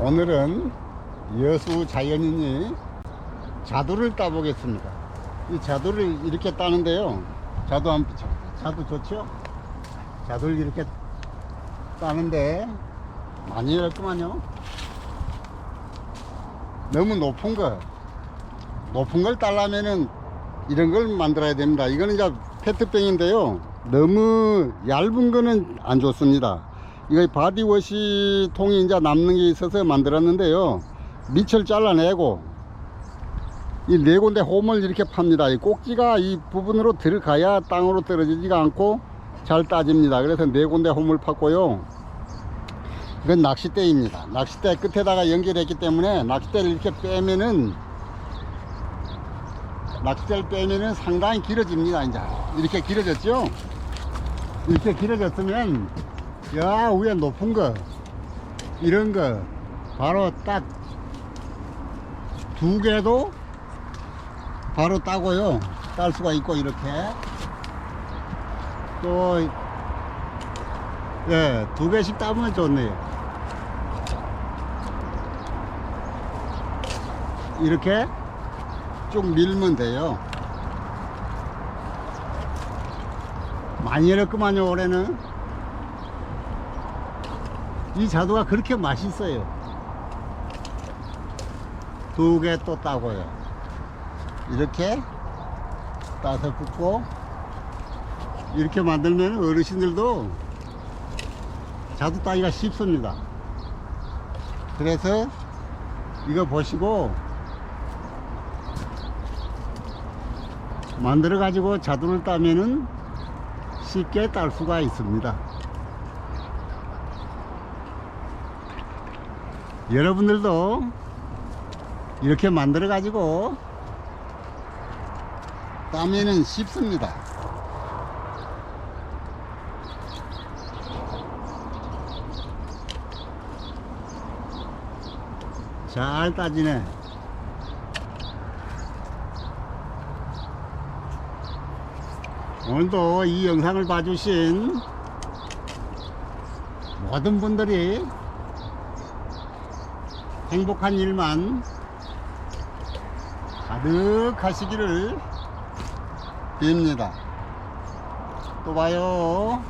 오늘은 여수 자연인이 자두를 따보겠습니다. 이 자두를 이렇게 따는데요. 자두 한, 자- 자두 좋죠? 자두를 이렇게 따는데 많이 어렵구만요. 너무 높은 거, 높은 걸 따려면은 이런 걸 만들어야 됩니다. 이거는 이제 페트병인데요. 너무 얇은 거는 안 좋습니다. 이거 바디워시 통이 이제 남는 게 있어서 만들었는데요. 밑을 잘라내고 이 네 군데 홈을 이렇게 팝니다. 이 꼭지가 이 부분으로 들어가야 땅으로 떨어지지가 않고 잘 따집니다. 그래서 네 군데 홈을 팠고요. 이건 낚싯대입니다. 낚싯대 끝에다가 연결했기 때문에 낚싯대를 이렇게 빼면은 낚싯대를 빼면은 상당히 길어집니다. 이제 이렇게 길어졌죠? 이렇게 길어졌으면 야 위에 높은 거 이런 거 바로 딱 두 개도 바로 따고요. 딸 수가 있고 이렇게 또 예, 두 개씩 따면 좋네요. 이렇게 쭉 밀면 돼요. 많이 어렵구만요, 올해는. 이 자두가 그렇게 맛있어요. 두 개 또 따고요. 이렇게 따서 붓고, 이렇게 만들면 어르신들도 자두 따기가 쉽습니다. 그래서 이거 보시고 만들어 가지고 자두를 따면은 쉽게 딸 수가 있습니다. 여러분들도 이렇게 만들어 가지고 따면은 쉽습니다. 잘 따지네. 오늘도 이 영상을 봐주신 모든 분들이 행복한 일만 가득하시기를 빕니다. 또 봐요.